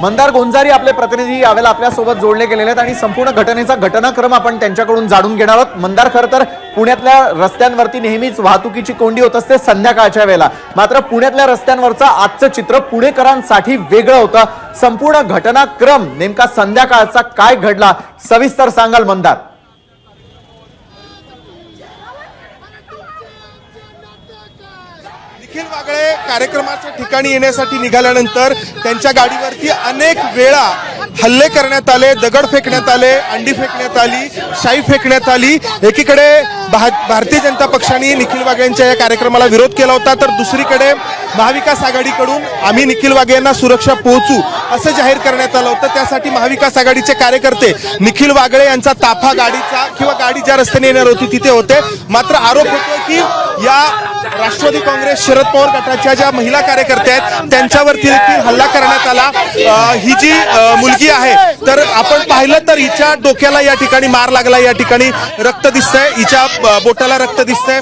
मंदार गोंजारी आपले प्रतिनिधी यावेळेला आपल्यासोबत जोडले गेलेले आहेत आणि संपूर्ण घटनेचा घटनाक्रम आपण त्यांच्याकडून जाणून घेणार आहोत. मंदार खरं तर पुण्यातल्या रस्त्यांवरती नेहमीच वाहतुकीची कोंडी होत असते संध्याकाळच्या वेळेला. मात्र पुण्यातल्या रस्त्यांवरचं आजचं चित्र पुणेकरांसाठी वेगळं होतं. संपूर्ण घटनाक्रम नेमका संध्याकाळचा काय घडला? सविस्तर सांगाल मंदार. निखिल वागळे कार्यक्रमाच्या ठिकाणी येण्यासाठी निघाल्यानंतर त्यांच्या गाडीवरती अनेक वेळा हल्ले करण्यात आले दगड फेकण्यात आले अंडी फेकण्यात आली शाई फेकण्यात आली. एकीकडे भा- भारतीय जनता पक्षाने निखिल वागळे यांच्या या कार्यक्रमाला विरोध केला होता तर दुसरीकडे महाविकास आघाडीकडून आम्ही निखिल वागे यांना सुरक्षा पोहोचू असं जाहीर करण्यात आलं होतं. त्यासाठी महाविकास आघाडीचे कार्यकर्ते निखिल वागळे यांचा ताफा गाडीचा किंवा गाडी ज्या रस्त्याने येणार होती तिथे होते. मात्र आरोप होतो की या राष्ट्रवादी काँग्रेस शरद पवार गटाच्या ज्या महिला कार्यकर्त्या आहेत त्यांच्यावरती देखील हल्ला करण्यात आला. ही जी मुलगी आहे तर आपण पाहिलं तर हिच्या डोक्याला या ठिकाणी मार लागला या ठिकाणी रक्त दिसतंय. हिच्या बोटाला रक्त दिसतंय.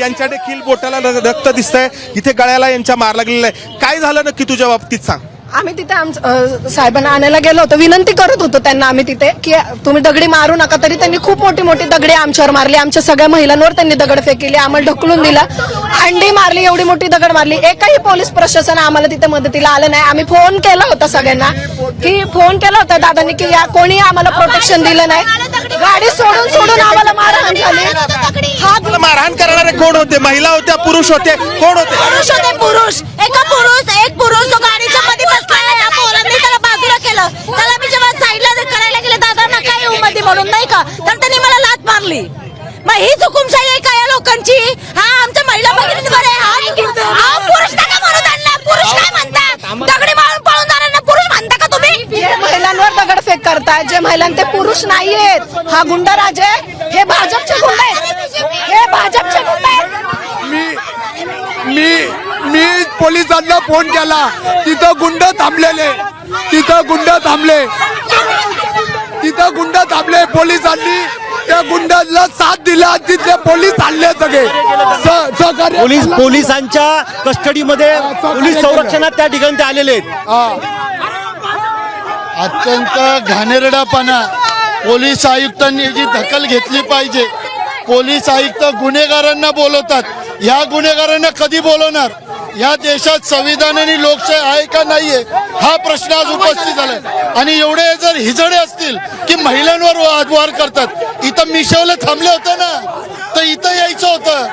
यांच्या देखील बोटाला रक्त दिसतंय. इथे गळ्याला यांच्या मार लागलेला आहे काय झालं नक्की तुझ्या बाबतीत सांग? आम्ही तिथे आमचं साहेबांना आणायला गेलो होतो. विनंती करत होतो त्यांना आम्ही तिथे की तुम्ही दगडी मारू नका तरी त्यांनी खूप मोठी मोठी दगडी आमच्यावर मारली. आमच्या सगळ्या महिलांवर त्यांनी दगड फेकली आम्हाला ढकलून दिला. अंडी मारली एवढी मोठी दगड मारली. एकही पोलीस प्रशासन आम्हाला तिथे मदतीला आलं नाही. आम्ही फोन केला होता सगळ्यांना की फोन केला होता दादांनी की या कोणी आम्हाला प्रोटेक्शन दिलं नाही. गाडी सोडून सोडून आम्हाला मारहाण झाली. हा तुला मारहाण करणारे कोण होते? महिला होत्या पुरुष होते? कोण होते? पुरुष होते पुरुष. एका पुरुष एक पुरुष तो गाडीच्या मध्ये बसला या पोरांनी त्याला बाजूला केलं त्याला मी जेव्हा साईडला करायला गेले दादा नका येऊ मध्ये म्हणून नाही का? तर त्यांनी मला लात मारली. मग ही हुकुमशाही आहे का या लोकांची? हा आमच्या महिला हा हा पुरुष नका म्हणू त्यांना. पुरुष काय म्हणता? दगडी मारून पळून जाणाऱ्यांना पुरुष म्हणता का तुम्ही? महिलांवर दगडफेक करताय. जे महिलां ते पुरुष नाहीयेत. हा गुंडराज आहे. हे भाजपचे गुंड आहेत. हे भाजपचे गुंड आहेत. मी मी मी पोलिसांना फोन केला. तिथं गुंड थांबलेले. तिथं गुंड थांबले. तिथं गुंड थांबले पोलिसांनी. त्या गुंडाला साथ दिला तिथले पोलीस आणले सगळे. पोलीस. पोलिसांच्या कस्टडीमध्ये पोलीस संरक्षणात त्या ठिकाणी ते आलेले आहेत. अत्यंत घाणेरडापणा पोलीस आयुक्तांनी याची दखल घेतली पाहिजे पोलीस आयुक्त गुन्हेगारांना बोलवतात. ह्या गुन्हेगारांना कधी बोलवणार? या देशात संविधान आणि लोकशाही आहे का नाहीये हा प्रश्न आज उपस्थित झालाय. आणि एवढे जर हिजडे असतील की महिलांवर वादवार करतात इथं मिशवलं थांबले होते ना तर इथं यायचं होतं.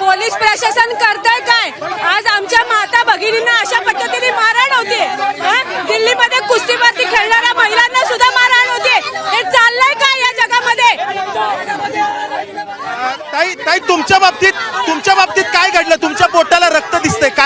पोलीस प्रशासन करतंय काय? आज आमच्या माता भगिनींना अशा पद्धतीने मारहाण होते? दिल्लीमध्ये कुस्तीवरती खेळणाऱ्या महिलांना सुद्धा मारहाण होते. हे चाललंय काय या जगामध्ये? ताई ताई तुमच्या बाबतीत तुमच्या बाबतीत काय घडलं? तुमच्या दिसतंय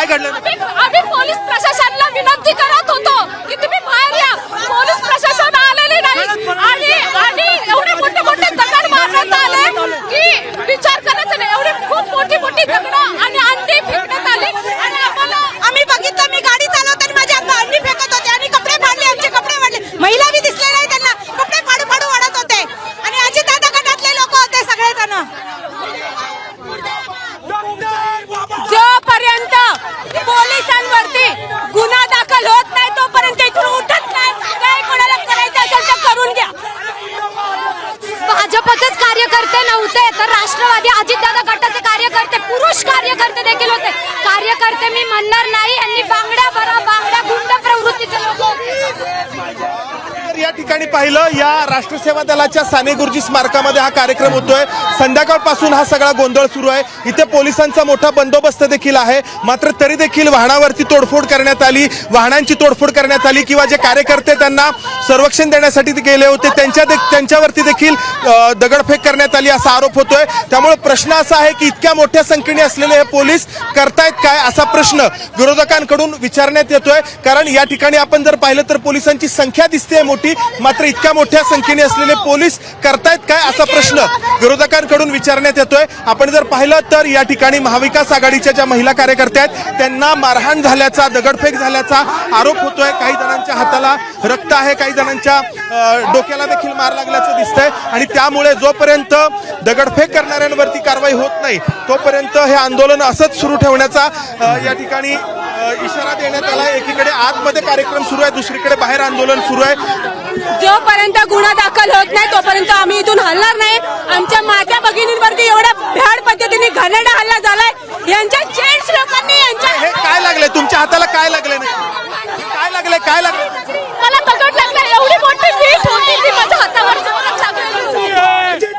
काय घडलं? आम्ही पोलीस प्रशासनाला विनंती करत होतो की तुम्ही बाहेर या पोलीस प्रशासन आलेले नाही आणि आणि एवढे मोठे मोठे दगड मारण्यात आले की विचार करायचा नाही एवढी खूप मोठी मोठी दगड आणि अंडी फेकण्यात आली आणि आम्हाला आम्ही बघितलं मी गाडी चालवताना माझ्या अंगा अंडी फेकत होते आणि कपडे फाडले आमचे कपडे फाडले महिला बी दिसले नाही त्यांना कपडे फाडू फाडू वाढत होते आणि अजित दादा गटातले लोक होते सगळेजण जोपर्यंत पोलिसांवरती गुन्हा दाखल होत नाही तोपर्यंत इथून उठत नाही काय कोणाला करायचं असेल तर करून घ्या भाजपचेच कार्यकर्ते नव्हते तर राष्ट्रवादी अजितदादा गटाचे कार्यकर्ते पुरुष कार्यकर्ते देखील होते. कार्यकर्ते मी म्हणणार नाही यांनी बांगड्या बरा बांगड्या गुंड प्रवृत्तीचे लोक तर या ठिकाणी पाहिलं या राष्ट्रसेवा दलाच्या साने गुरुजी स्मारकामध्ये हा कार्यक्रम होतोय. संध्याकाळपासून हा सगळा गोंधळ सुरू आहे. इथे पोलिसांचा मोठा बंदोबस्त देखील आहे. मात्र तरी देखील वाहनावरती तोडफोड करण्यात आली. वाहनांची तोडफोड करण्यात आली किंवा जे कार्यकर्ते त्यांना संरक्षण देण्यासाठी गेले होते त्यांच्या दे- त्यांच्यावरती देखील दगडफेक करण्यात आली असा आरोप होतोय. त्यामुळे प्रश्न असा आहे की इतक्या मोठ्या संख्येने असलेले हे पोलीस करतायत काय असा प्रश्न विरोधकांकडून विचारण्यात येतोय. कारण या ठिकाणी आपण जर पाहिलं तर पोलिसांची संख्या दिसते मोठी. मात्र इतक्या मोठ्या संख्येने असलेले पोलीस करतायत काय असा प्रश्न विरोधकांकडून विचारण्यात येतोय. आपण जर पाहिलं तर या ठिकाणी महाविकास आघाडीच्या ज्या महिला कार्यकर्त्या आहेत त्यांना मारहाण झाल्याचा दगडफेक झाल्याचा आरोप होतोय. काही जणांच्या हाताला रक्त आहे काही जणांच्या डोक्याला देखील मार लागल्याचं दिसतंय. आणि त्यामुळे जोपर्यंत दगडफेक करणाऱ्यांवरती कारवाई होत नाही तोपर्यंत हे आंदोलन असंच सुरू ठेवण्याचा या ठिकाणी इशारा देण्यात आला एकीकडे आतमध्ये कार्यक्रम सुरू आहे दुसरीकडे बाहेर आंदोलन सुरू आहे. जोपर्यंत गुन्हा दाखल होत नाही तोपर्यंत आम्ही इथून हलणार नाही. आमच्या माझ्या भगिनींवरती एवढ्या भ्याड पद्धतीने घाणेरडा हल्ला झालाय. यांच्या जेंट्स लोकांनी यांच्या हे काय लागले तुमच्या हाताला काय लागले काय लागले काय लागले मला दगड लागला एवढी मोठी वीट होती ती माझ्या हातावर जोरात लागलेली होती.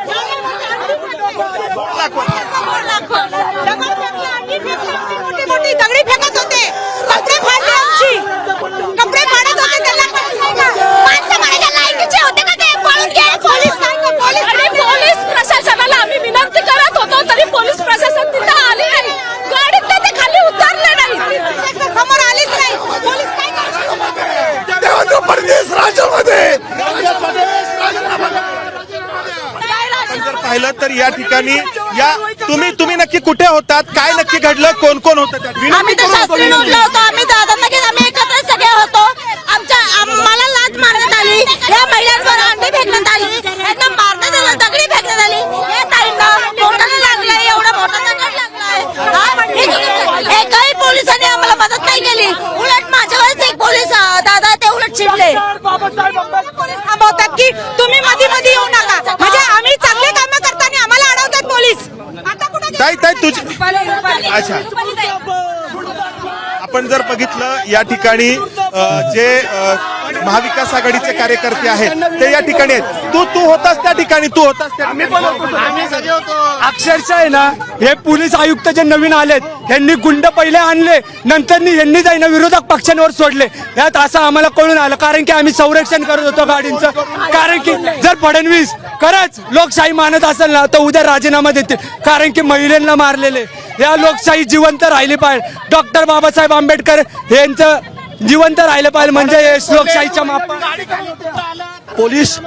मोठी मोठी दगडी फेकत होते कपडे फाडले आमची कपडे फाडत होते त्यांना माणसं म्हणायच्या लायकीचे होते का ते पळून गेले पोलीस नाही का पोलीस आणि पोलीस प्रशासनाला आम्ही विनंती करत होतो तरी पोलीस प्रशासन तिथं आले नाही गाडीत ते खाली उतरले नाही समोर आलीच नाही पोलीस काय करतात? देवेंद्र फडणवीस राज्यामध्ये आपण जर पाहिलं तर या ठिकाणी या तुम्ही तुम्ही नक्की कुठे होतात? काय नक्की घडलं? कोण कोण होतं त्यात आम्ही तर शास्त्री नोंदलो होतो. आम्ही दादांना घेत आम्ही एकत्र सगळे होतो. आमच्या आम- मला लाच मारण्यात आली. या महिलांवर अंडी फेकण्यात आली. यांना मारण्यात आलं. दगडी फेकण्यात आली या ताईंना पोटाला लागलंय एवढा मोठा दगड लागलाय हा? एक- एकही पोलिसांनी आम्हाला मदत नाही केली उलट माझ्यावरच एक पोलीस अं, दादा ते उलट चिडले पोलीस थांबवतात की तुम्ही मध्ये मध्ये येऊ नका म्हणजे आम्ही चांगले काम करताना आम्हाला अडवतात पोलीस आता कुठे ताई ताई तुझी अच्छा आपण जर बघितलं या ठिकाणी जे महाविकास आघाडीचे कार्यकर्ते आहेत ते या ठिकाणी आहेत. तू तू होतास त्या ठिकाणी तू होतास. अक्षरशः आहे ना हे पोलीस आयुक्त जे नवीन आलेत यांनी गुंड पहिले आणले नंतर यांनी जाईना विरोधक पक्षांवर सोडले. यात असं आम्हाला कळून आलं कारण की आम्ही संरक्षण करत होतो गाडींचं. कारण की जर फडणवीस खरंच लोकशाही मानत असेल ना तर उद्या राजीनामा देतील. कारण की महिलांना मारलेले. या लोकशाही जिवंत राहिली पाहिजे. डॉक्टर बाबासाहेब आंबेडकर यांचं जिवंत राहिलं पाहिजे म्हणजे लोकशाहीच्या माप पोलीस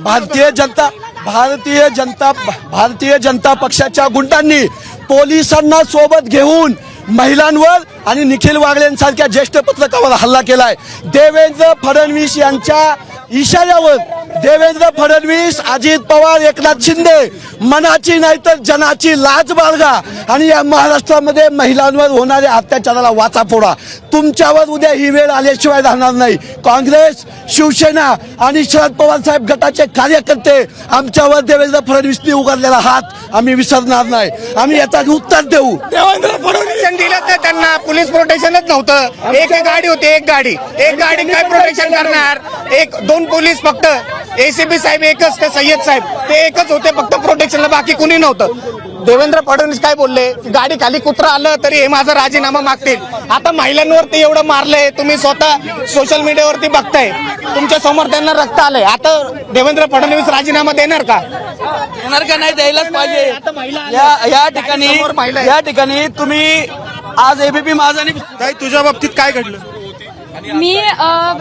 भारतीय जनता भारतीय जनता भारतीय जनता पक्षाच्या गुंडांनी पोलिसांना सोबत घेऊन महिलांवर आणि निखिल वागळेंसारख्या ज्येष्ठ पत्रकावर हल्ला केलाय. देवेंद्र फडणवीस यांच्या इशाऱ्यावर देवेंद्र फडणवीस अजित पवार एकनाथ शिंदे मनाची नाही तर जनाची लाज बाळगा. आणि या महाराष्ट्रामध्ये महिलांवर होणाऱ्या अत्याचाराला वाचा फोडा. तुमच्यावर उद्या ही वेळ आल्याशिवाय राहणार नाही. काँग्रेस शिवसेना आणि शरद पवार साहेब गटाचे कार्यकर्ते आमच्यावर देवेंद्र फडणवीसनी उघडलेला हात आम्ही विसरणार नाही. आम्ही याचा उत्तर देऊ. देवेंद्र फडणवीस दिलं तर त्यांना पोलीस प्रोटेक्शनच नव्हतं. एक एक गाडी होती एक गाडी. एक गाडी काय प्रोटेक्शन करणार? एक दोन पोलीस फक्त. एसीबी साहेब एकच ते सय्यद साहेब ते एकच होते फक्त प्रोटेक्शनला बाकी कुणी नव्हतं. देवेंद्र फडणवीस काय बोलले? की गाडी खाली कुत्रा आलं तरी हे माझा राजीनामा मागतील. आता महिलांवरती एवढं मारलंय तुम्ही स्वतः सोशल मीडियावरती बघताय. तुमच्यासमोर त्यांना रक्त आलंय. आता देवेंद्र फडणवीस राजीनामा देणार का? येणार का नाही द्यायलाच पाहिजे. या या ठिकाणी या ठिकाणी तुम्ही आज एबीपी माझा आणि ताई तुझ्या बाबतीत काय घडलं? मी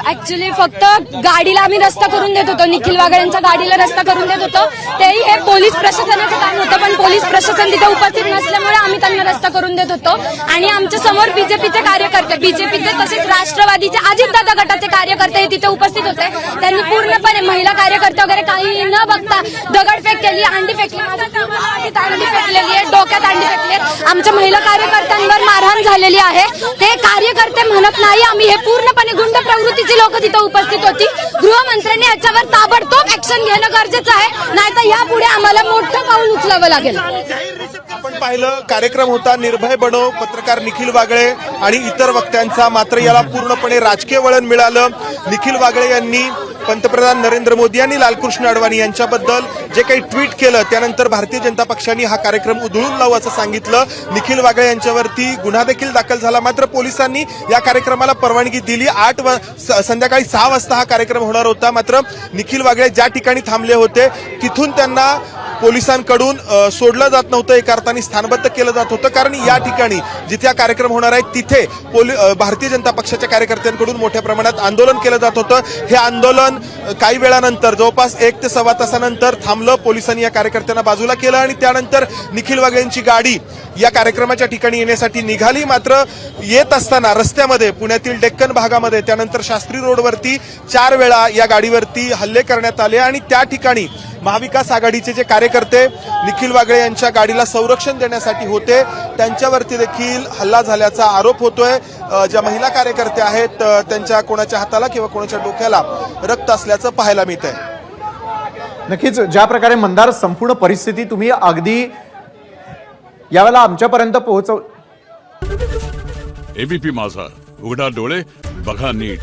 ऍक्च्युली फक्त गाडीला आम्ही रस्ता करून देत होतो. निखिल वागळ्यांच्या गाडीला रस्ता करून देत होतो. तेही हे पोलीस प्रशासनाचं काम होतं पण पोलीस प्रशासन तिथे उपस्थित नसल्यामुळे आम्ही त्यांना रस्ता करून देत होतो. आणि आमच्यासमोर बीजेपीचे कार्यकर्ते बीजेपीचे तसेच राष्ट्रवादीचे अजितदादा गटाचे कार्यकर्ते हे तिथे उपस्थित होते. त्यांनी पूर्णपणे महिला कार्यकर्ते वगैरे काही न बघता दगडफेक केली अंडी फेकली. अंडी फेकलेली आहे डोक्यात अंडी फेकली. आमच्या महिला कार्यकर्त्यांवर मारहाण झालेली आहे. ते कार्यकर्ते म्हणत नाही आम्ही हे पूर्णपणे गुंड प्रवृत्तीची लोक तिथे उपस्थित होती. गृहमंत्र्यांनी याच्यावर ताबडतोब ऍक्शन घेणं गरजेचं आहे. नाहीतर यापुढे आम्हाला मोठं पाऊल उचलावं लागेल. आपण पाहिलं कार्यक्रम होता निर्भय बनो पत्रकार निखिल वागळे आणि इतर वक्त्यांचा. मात्र याला पूर्णपणे राजकीय वळण मिळालं. निखिल वागळे यांनी पंतप्रधान नरेंद्र मोदी यांनी लालकृष्ण अडवाणी यांच्याबद्दल जे काही ट्विट केलं त्यानंतर भारतीय जनता पक्षाने हा कार्यक्रम उधळून लावू असं सांगितलं. निखिल वागळे यांच्यावरती गुन्हा देखील दाखल झाला. मात्र पोलिसांनी या कार्यक्रमाला परवानगी दिली. आठ वा- स- संध्याकाळी सहा वाजता हा कार्यक्रम होणार होता. मात्र निखिल वागळे ज्या ठिकाणी थांबले होते तिथून त्यांना पोलिसांकडून सोडलं जात नव्हतं. एका अर्थाने स्थानबद्ध केलं जात होतं. कारण या ठिकाणी जिथे हा कार्यक्रम होणार आहे तिथे पोलि भारतीय जनता पक्षाच्या कार्यकर्त्यांकडून मोठ्या प्रमाणात आंदोलन केलं जात होतं. हे आंदोलन काही वेळानंतर जवळपास एक ते सव्वा तासानंतर थांबलं. पोलिसांनी या कार्यकर्त्यांना बाजूला केलं आणि त्यानंतर निखिल वाघेंची गाडी या कार्यक्रमाच्या ठिकाणी येण्यासाठी निघाली. मात्र येत असताना रस्त्यामध्ये पुण्यातील डेक्कन भागामध्ये त्यानंतर शास्त्री रोडवरती चार वेळा या गाडीवरती हल्ले करण्यात आले आणि त्या ठिकाणी महाविकास आघाडीचे जे कार्यकर्ते निखिल वागळे यांच्या गाडीला संरक्षण देण्यासाठी होते त्यांच्यावरती देखील हल्ला झाल्याचा आरोप होतोय. ज्या महिला कार्यकर्त्या आहेत त्यांच्या कोणाच्या हाताला किंवा कोणाच्या डोक्याला रक्त असल्याचं पाहायला मिळत आहे नक्कीच ज्या प्रकारे मंदार संपूर्ण परिस्थिती तुम्ही अगदी यावेळेला आमच्यापर्यंत पोहोचव एबीपी माझा. उघडा डोळे बघा नीट.